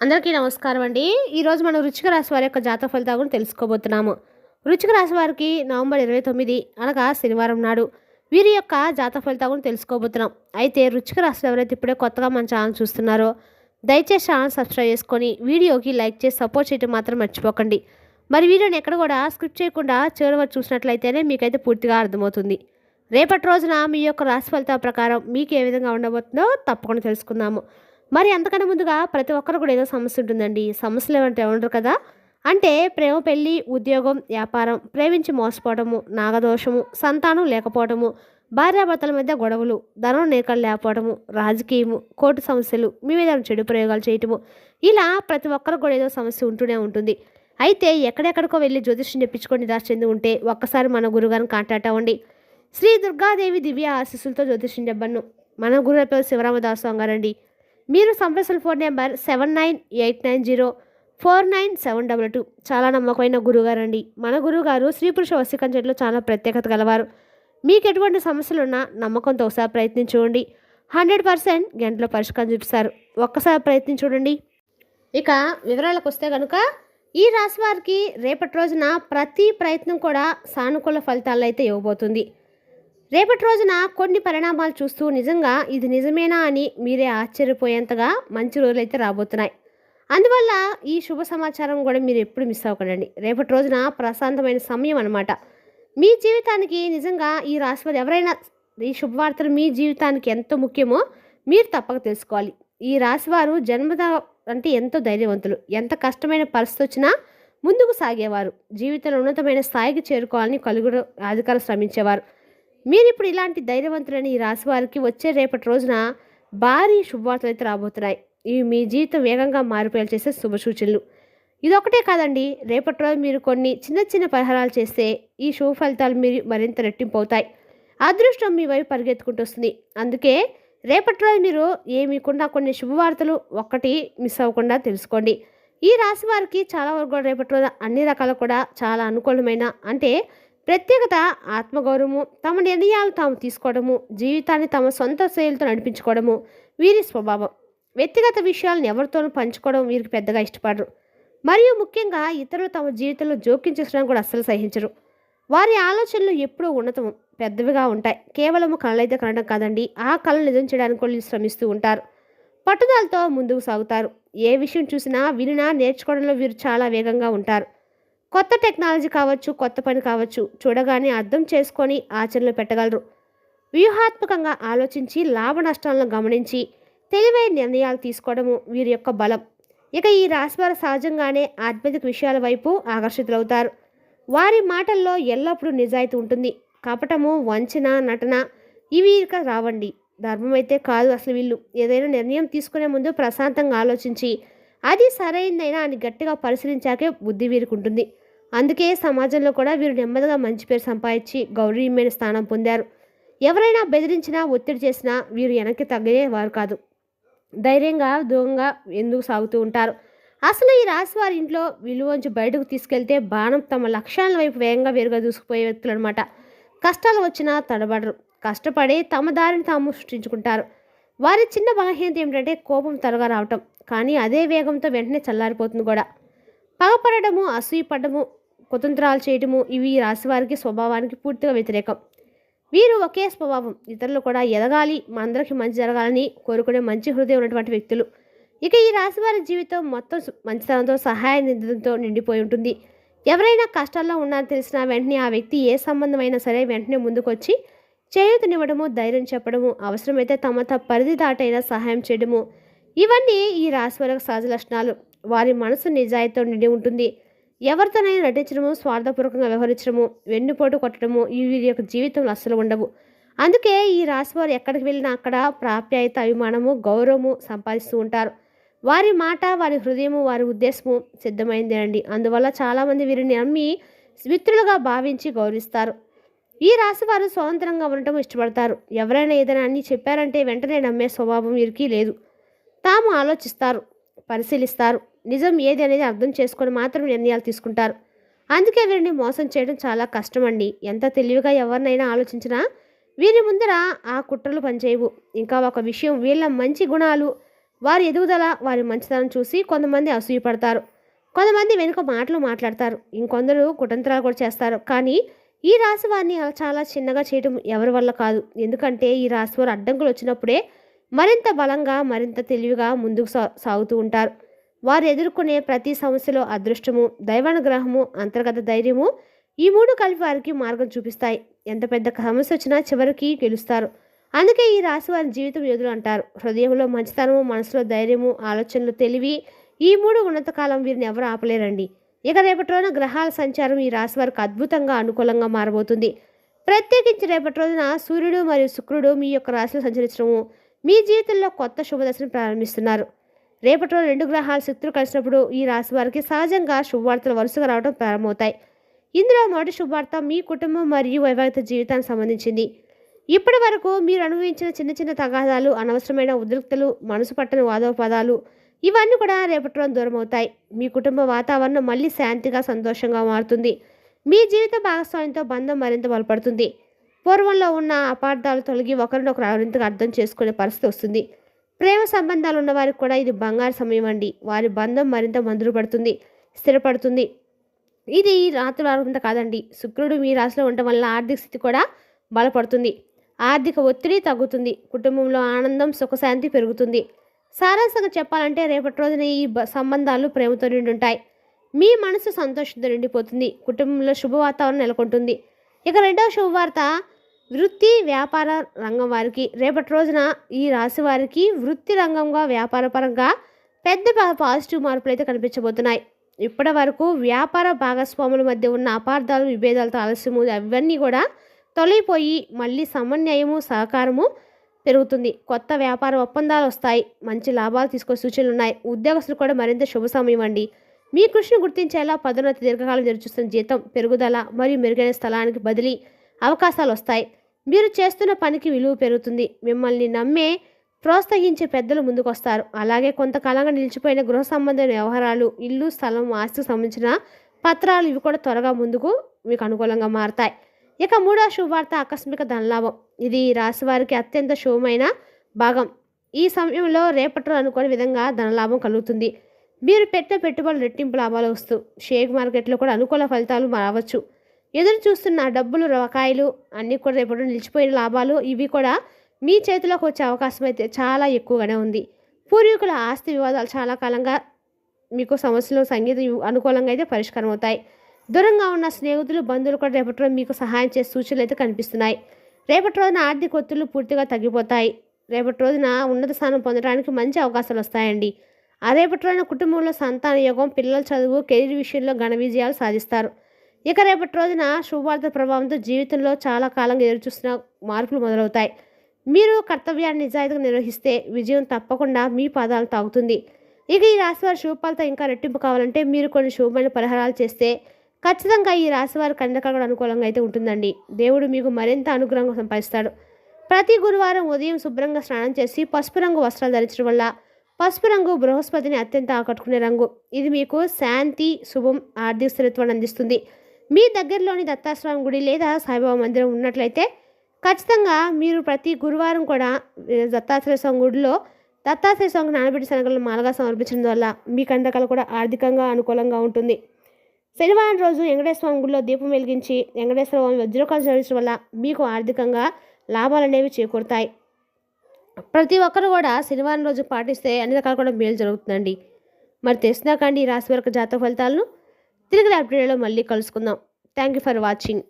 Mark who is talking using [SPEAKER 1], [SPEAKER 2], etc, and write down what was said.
[SPEAKER 1] అందరికీ నమస్కారం అండి. ఈరోజు మనం రుచిక రాశి వారి యొక్క జాతక ఫలితాలు తెలుసుకోబోతున్నాము. రుచిక రాశి వారికి నవంబర్ ఇరవై తొమ్మిది అనగా శనివారం నాడు వీరి యొక్క జాతక ఫలితాలు తెలుసుకోబోతున్నాం. అయితే రుచిక రాశిలో ఎవరైతే ఇప్పుడే కొత్తగా మన ఛానల్ చూస్తున్నారో దయచేసి ఛానల్ సబ్స్క్రైబ్ చేసుకొని వీడియోకి లైక్ చేసి సపోర్ట్ చేయడం మాత్రం మర్చిపోకండి. మరి వీడియోని ఎక్కడ కూడా స్క్రిప్ట్ చేయకుండా చివరి వరకు చూసినట్లయితేనే మీకైతే పూర్తిగా అర్థమవుతుంది. రేపటి రోజున మీ యొక్క రాశి ఫలితాల ప్రకారం మీకు ఏ విధంగా ఉండబోతుందో తప్పకుండా తెలుసుకుందాము. మరి అంతకన్నా ముందుగా ప్రతి ఒక్కరు కూడా ఏదో సమస్య ఉంటుందండి. సమస్యలు ఏమంటే ఉండరు కదా? అంటే ప్రేమ పెళ్ళి ఉద్యోగం వ్యాపారం ప్రేమించి మోసపోవడము నాగదోషము సంతానం లేకపోవడము భార్యాభర్తల మధ్య గొడవలు ధనం నేకలు లేకపోవడము రాజకీయము కోర్టు సమస్యలు మీ మీద చెడు ప్రయోగాలు చేయటము ఇలా ప్రతి ఒక్కరికి కూడా ఏదో సమస్య ఉంటూనే ఉంటుంది. అయితే ఎక్కడెక్కడికో వెళ్ళి జ్యోతిష్యం చెప్పించుకొని నిరాశ చెంది ఉంటే ఒక్కసారి మన గురుగారిని కాంటాక్ట్ అవ్వండి. శ్రీ దుర్గాదేవి దివ్య ఆశీస్సులతో జ్యోతిష్యం చెప్పను మన గురువు పేరు శివరామదాసు గారండి మీరు సంప్రసల్ phone number seven nine eight nine zero four nine seven double two. చాలా నమ్మకమైన గురుగారండి మన గురుగారు స్త్రీ పురుష వశీకరణ చెట్లు చాలా ప్రత్యేకత గలవారు. మీకు ఎటువంటి సమస్యలు ఉన్నా నమ్మకంతో ఒకసారి ప్రయత్నించుకోండి. హండ్రెడ్ పర్సెంట్ గంటలో పరిష్కారం చూపిస్తారు. ఒక్కసారి ప్రయత్నించుకోండి. ఇక వివరాలకు వస్తే కనుక ఈ రాశి వారికి రేపటి రోజున ప్రతి ప్రయత్నం కూడా సానుకూల ఫలితాలు అయితే ఇవ్వబోతుంది. రేపటి రోజున కొన్ని పరిణామాలు చూస్తూ నిజంగా ఇది నిజమేనా అని మీరే ఆశ్చర్యపోయేంతగా మంచి రోజులు అయితే రాబోతున్నాయి. అందువల్ల ఈ శుభ సమాచారం కూడా మీరు ఎప్పుడు మిస్ అవ్వకండి. రేపటి రోజున ప్రశాంతమైన సమయం అనమాట మీ జీవితానికి నిజంగా ఈ రాశి వారు ఎవరైనా ఈ శుభవార్తలు మీ జీవితానికి ఎంతో ముఖ్యమో మీరు తప్పక తెలుసుకోవాలి. ఈ రాశివారు జన్మద అంటే ఎంతో ధైర్యవంతులు. ఎంత కష్టమైన పరిస్థితి వచ్చినా ముందుకు సాగేవారు. జీవితంలో ఉన్నతమైన స్థాయికి చేరుకోవాలని కలుగుడు అధికారులు శ్రమించేవారు. మీరు ఇప్పుడు ఇలాంటి ధైర్యవంతులని ఈ రాశి వారికి వచ్చే రేపటి రోజున భారీ శుభవార్తలు అయితే రాబోతున్నాయి. ఇవి మీ జీవితం వేగంగా మారిపోయేలా చేసే శుభ సూచనలు. ఇదొకటే కాదండి రేపటి రోజు మీరు కొన్ని చిన్న చిన్న పరిహారాలు చేస్తే ఈ శుభ ఫలితాలు మీరు మరింత రెట్టింపు అవుతాయి అదృష్టం మీ వైపు పరిగెత్తుకుంటూ వస్తుంది. అందుకే రేపటి రోజు మీరు ఏమీకుండా కొన్ని శుభవార్తలు ఒక్కటి మిస్ అవ్వకుండా తెలుసుకోండి. ఈ రాశి వారికి చాలా వరకు కూడా రేపటి రోజు అన్ని రకాల కూడా చాలా అనుకూలమైన అంటే ప్రత్యేకత ఆత్మగౌరవము తమ నిర్ణయాలు తాము తీసుకోవడము జీవితాన్ని తమ సొంత శైలితో నడిపించుకోవడము వీరి స్వభావం. వ్యక్తిగత విషయాలను ఎవరితోనూ పంచుకోవడం వీరికి పెద్దగా ఇష్టపడరు. మరియు ముఖ్యంగా ఇతరులు తమ జీవితంలో జోక్యం చేసుకోవడానికి కూడా అస్సలు సహించరు. వారి ఆలోచనలు ఎప్పుడూ ఉన్నతం పెద్దవిగా ఉంటాయి. కేవలం కళలైతే కనడం కాదండి ఆ కళను నిజం చేయడానికి వాళ్ళు శ్రమిస్తూ ఉంటారు. పట్టుదలతో ముందుకు సాగుతారు. ఏ విషయం చూసినా వినినా నేర్చుకోవడంలో వీరు చాలా వేగంగా ఉంటారు. కొత్త టెక్నాలజీ కావచ్చు కొత్త పని కావచ్చు చూడగానే అర్థం చేసుకొని ఆచరణలో పెట్టగలరు. వ్యూహాత్మకంగా ఆలోచించి లాభ నష్టాలను గమనించి తెలివైన నిర్ణయాలు తీసుకోవడము వీరి యొక్క బలం. ఇక ఈ రాశివారు సహజంగానే ఆధ్యాత్మిక విషయాల వైపు ఆకర్షితులవుతారు. వారి మాటల్లో ఎల్లప్పుడూ నిజాయితీ ఉంటుంది. కపటము వంచన నటన ఇవి ఇక రావండి. ధర్మం అయితే కాదు అసలు వీళ్ళు. ఏదైనా నిర్ణయం తీసుకునే ముందు ప్రశాంతంగా ఆలోచించి అది సరైందైనా అని గట్టిగా పరిశీలించాకే బుద్ధి వీరికి ఉంటుంది. అందుకే సమాజంలో కూడా వీరు నెమ్మదిగా మంచి పేరు సంపాదించి గౌరవమైన స్థానం పొందారు. ఎవరైనా బెదిరించినా ఒత్తిడి చేసినా వీరు వెనక్కి తగ్గేవారు వారు కాదు. ధైర్యంగా దూరంగా ఎందుకు సాగుతూ ఉంటారు? అసలు ఈ రాశి వారి ఇంట్లో విలువంచి బయటకు తీసుకెళ్తే బాణం తమ లక్ష్యాల వైపు వేగంగా వేరుగా దూసుకుపోయే వ్యక్తులు అనమాట కష్టాలు వచ్చినా తడబడరు. కష్టపడి తమ దారిని తాము సృష్టించుకుంటారు. వారి చిన్న బలహీనత ఏమిటంటే కోపం త్వరగా రావటం. కానీ అదే వేగంతో వెంటనే చల్లారిపోతుంది కూడా. పగపడము అసూయపడము కుతంత్రాలు చేయటము ఇవి ఈ రాశి వారికి స్వభావానికి పూర్తిగా వ్యతిరేకం. వీరు ఒకే స్వభావం. ఇతరులు కూడా ఎదగాలి మనందరికీ మంచి జరగాలని కోరుకునే మంచి హృదయం ఉన్నటువంటి వ్యక్తులు. ఇక ఈ రాశి వారి జీవితం మొత్తం మంచితనంతో సహాయ నిధులతో నిండిపోయి ఉంటుంది. ఎవరైనా కష్టాల్లో ఉన్నారని తెలిసినా వెంటనే ఆ వ్యక్తి ఏ సంబంధమైనా సరే వెంటనే ముందుకొచ్చి చేయూతనివ్వడము ధైర్యం చెప్పడము అవసరమైతే తమ తమ పరిధి దాటైనా సహాయం చేయడము. ఇవన్నీ ఈ రాశి వారికి సహజ లక్షణాలు. వారి మనసు నిజాయితీతో నిండి ఉంటుంది. ఎవరితోనైనా నటించడము స్వార్థపూర్వకంగా వ్యవహరించడము వెన్నుపోటు కొట్టడము ఈ వీరి యొక్క జీవితంలో అస్సలు ఉండవు. అందుకే ఈ రాశి వారు ఎక్కడికి వెళ్ళినా అక్కడ ప్రాప్యాయత అభిమానము గౌరవము సంపాదిస్తూ ఉంటారు. వారి మాట వారి హృదయము వారి ఉద్దేశము సిద్ధమైందేనండి. అందువల్ల చాలామంది వీరిని నమ్మి మిత్రులుగా భావించి గౌరవిస్తారు. ఈ రాశి వారు స్వతంత్రంగా ఉండటం ఇష్టపడతారు. ఎవరైనా ఏదైనా అన్ని చెప్పారంటే వెంటనే నమ్మే స్వభావం వీరికి లేదు. తాము ఆలోచిస్తారు పరిశీలిస్తారు. నిజం ఏది అనేది అర్థం చేసుకొని మాత్రం నిర్ణయాలు తీసుకుంటారు. అందుకే వీరిని మోసం చేయడం చాలా కష్టమండి. ఎంత తెలివిగా ఎవరినైనా ఆలోచించినా వీరి ముందర ఆ కుట్రలు పనిచేయవు. ఇంకా ఒక విషయం వీళ్ళ మంచి గుణాలు వారి ఎదుగుదల వారి మంచితనం చూసి కొంతమంది అసూయపడతారు. కొంతమంది వెనుక మాటలు మాట్లాడతారు. ఇంకొందరు కుటంతరాలు కూడా చేస్తారు. కానీ ఈ రాశి వారిని అలా చాలా చిన్నగా చేయడం ఎవరి వల్ల కాదు. ఎందుకంటే ఈ రాశి వారు అడ్డంకులు వచ్చినప్పుడే మరింత బలంగా మరింత తెలివిగా ముందుకు సా సాగుతూ ఉంటారు. వారు ఎదుర్కొనే ప్రతి సమస్యలో అదృష్టము దైవానుగ్రహము అంతర్గత ధైర్యము ఈ మూడు కలిపి వారికి మార్గం చూపిస్తాయి. ఎంత పెద్ద సమస్య వచ్చినా చివరికి గెలుస్తారు. అందుకే ఈ రాశి వారి జీవితం యోధులు అంటారు. హృదయంలో మంచితనము మనసులో ధైర్యము ఆలోచనలు తెలివి ఈ మూడు ఉన్నతకాలం వీరిని ఎవరు ఆపలేరండి? ఇక రేపటి రోజున గ్రహాల సంచారం ఈ రాశి వారికి అద్భుతంగా అనుకూలంగా మారబోతుంది. ప్రత్యేకించి రేపటి రోజున సూర్యుడు మరియు శుక్రుడు మీ యొక్క రాశిలో సంచరించడము మీ జీవితంలో కొత్త శుభదశను ప్రారంభిస్తున్నారు. రేపటి రోజు రెండు గ్రహాలు శక్తులు కలిసినప్పుడు ఈ రాశి వారికి సహజంగా శుభవార్తలు వరుసగా రావడం ప్రారంభమవుతాయి. ఇందులో మొదటి శుభవార్త మీ కుటుంబం మరియు వైవాహిక జీవితానికి సంబంధించింది. ఇప్పటి వరకు మీరు అనుభవించిన చిన్న చిన్న తగాదాలు అనవసరమైన ఉద్రిక్తలు మనసు పట్టని వాదోపదాలు ఇవన్నీ కూడా రేపటి రోజు దూరం అవుతాయి. మీ కుటుంబ వాతావరణం మళ్ళీ శాంతిగా సంతోషంగా మారుతుంది. మీ జీవిత భాగస్వామ్యంతో బంధం మరింత బలపడుతుంది. పూర్వంలో ఉన్న అపార్థాలు తొలగి ఒకరినొకరు మరింతగా అర్థం చేసుకునే పరిస్థితి వస్తుంది. ప్రేమ సంబంధాలు ఉన్న వారికి కూడా ఇది బంగారు సమయం అండి. వారి బంధం మరింత మందుపడుతుంది స్థిరపడుతుంది. ఇది రాత్రులు అనుకుంటే కాదండి. శుక్రుడు మీ రాశిలో ఉండటం వల్ల ఆర్థిక స్థితి కూడా బలపడుతుంది. ఆర్థిక ఒత్తిడి తగ్గుతుంది. కుటుంబంలో ఆనందం సుఖశాంతి పెరుగుతుంది. సారాంశంగా చెప్పాలంటే రేపటి రోజున ఈ సంబంధాలు ప్రేమతో నిండి ఉంటాయి. మీ మనసు సంతోషంతో నిండిపోతుంది. కుటుంబంలో శుభ వాతావరణం నెలకొంటుంది. ఇక రెండవ శుభవార్త వృత్తి వ్యాపార రంగం వారికి రేపటి రోజున ఈ రాశి వారికి వృత్తి రంగంగా వ్యాపారపరంగా పెద్ద పాజిటివ్ మార్పులు అయితే కనిపించబోతున్నాయి. ఇప్పటి వరకు వ్యాపార భాగస్వాముల మధ్య ఉన్న అపార్థాలు విభేదాలతో ఆలస్యము అవన్నీ కూడా తొలగిపోయి మళ్ళీ సమన్వయము సహకారము పెరుగుతుంది. కొత్త వ్యాపార ఒప్పందాలు వస్తాయి. మంచి లాభాలు తీసుకొచ్చే సూచనలు ఉన్నాయి. ఉద్యోగస్తులు కూడా మరింత శుభ సమయం అండి. మీ కృషిని గుర్తించేలా పదోన్నతి దీర్ఘకాలం ఎదురుచూస్తున్న జీతం పెరుగుదల మరియు మెరుగైన స్థలానికి బదిలీ అవకాశాలు వస్తాయి మీరు చేస్తున్న పనికి విలువ పెరుగుతుంది. మిమ్మల్ని నమ్మే ప్రోత్సహించే పెద్దలు ముందుకొస్తారు. అలాగే కొంతకాలంగా నిలిచిపోయిన గృహ సంబంధమైన వ్యవహారాలు ఇల్లు స్థలం ఆస్తికి సంబంధించిన పత్రాలు ఇవి కూడా త్వరగా ముందుకు మీకు అనుకూలంగా మారతాయి. ఇక మూడో శుభవార్త ఆకస్మిక ధనలాభం. ఇది రాశి వారికి అత్యంత శుభమైన భాగం. ఈ సమయంలో రేపట్లో అనుకోని విధంగా ధనలాభం కలుగుతుంది. మీరు పెట్టిన పెట్టుబడులు రెట్టింపు లాభాలు వస్తూ షేర్ మార్కెట్లో కూడా అనుకూల ఫలితాలు రావచ్చు. ఎదురు చూస్తున్న డబ్బులు రకాయలు అన్నీ కూడా రేపటి నిలిచిపోయిన లాభాలు ఇవి కూడా మీ చేతిలోకి వచ్చే అవకాశం అయితే చాలా ఎక్కువగానే ఉంది. పూర్వీకుల ఆస్తి వివాదాలు చాలా కాలంగా మీకు సమస్యలు సంగీత అనుకూలంగా అయితే పరిష్కారం అవుతాయి దూరంగా ఉన్న స్నేహితులు బంధువులు కూడా రేపటి రోజు మీకు సహాయం చేసే సూచనలు అయితే కనిపిస్తున్నాయి. రేపటి రోజున ఆర్థిక ఒత్తిళ్ళు పూర్తిగా తగ్గిపోతాయి. రేపటి రోజున ఉన్నత స్థానం పొందడానికి మంచి అవకాశాలు వస్తాయండి. ఆ రేపటి రోజున కుటుంబంలో సంతాన యోగం పిల్లల చదువు కెరీర్ విషయంలో ఘన విజయాలు సాధిస్తారు. ఇక రేపటి రోజున శుభవార్త ప్రభావంతో జీవితంలో చాలా కాలంగా ఎదురుచూస్తున్న మార్పులు మొదలవుతాయి. మీరు కర్తవ్యాన్ని నిజాయితీగా నిర్వహిస్తే విజయం తప్పకుండా మీ పాదాలు తాగుతుంది. ఇక ఈ రాశివారి శుభఫలితం ఇంకా రెట్టింపు కావాలంటే మీరు కొన్ని శుభమైన పరిహారాలు చేస్తే ఖచ్చితంగా ఈ రాశివారి కండకాలు కూడా అనుకూలంగా అయితే ఉంటుందండి. దేవుడు మీకు మరింత అనుగ్రహంగా సంపాదిస్తాడు. ప్రతి గురువారం ఉదయం శుభ్రంగా స్నానం చేసి పసుపు రంగు వస్త్రాలు ధరించడం వల్ల పసుపు రంగు బృహస్పతిని అత్యంత ఆకట్టుకునే రంగు. ఇది మీకు శాంతి శుభం ఆర్థిక స్థిరత్వాన్ని అందిస్తుంది. మీ దగ్గరలోని దత్తాస్వామి గుడి లేదా సాయిబాబా మందిరం ఉన్నట్లయితే ఖచ్చితంగా మీరు ప్రతి గురువారం కూడా దత్తాశ్రయ దత్తాత్రేయ స్వామి గుడిలో దత్తాత్రేయ స్వామికి నానబెట్టి శనగలను మాలగా సమర్పించడం వల్ల మీ కండకాలు కూడా ఆర్థికంగా అనుకూలంగా ఉంటుంది. శనివారం రోజు వెంకటేశ్వర స్వామి గుడిలో దీపం వెలిగించి వెంకటేశ్వర స్వామి వజ్రకాలు చదివించడం వల్ల మీకు ఆర్థికంగా లాభాలు అనేవి చేకూరుతాయి. ప్రతి ఒక్కరు కూడా శనివారం రోజు పాటిస్తే అన్ని రకాలు కూడా మేలు జరుగుతుందండి. మరి తెలిసినాకండి ఈ రాశి వరకు జాతక ఫలితాలను తిరిగి అప్డేట్లో మళ్ళీ కలుసుకుందాం. Thank you for watching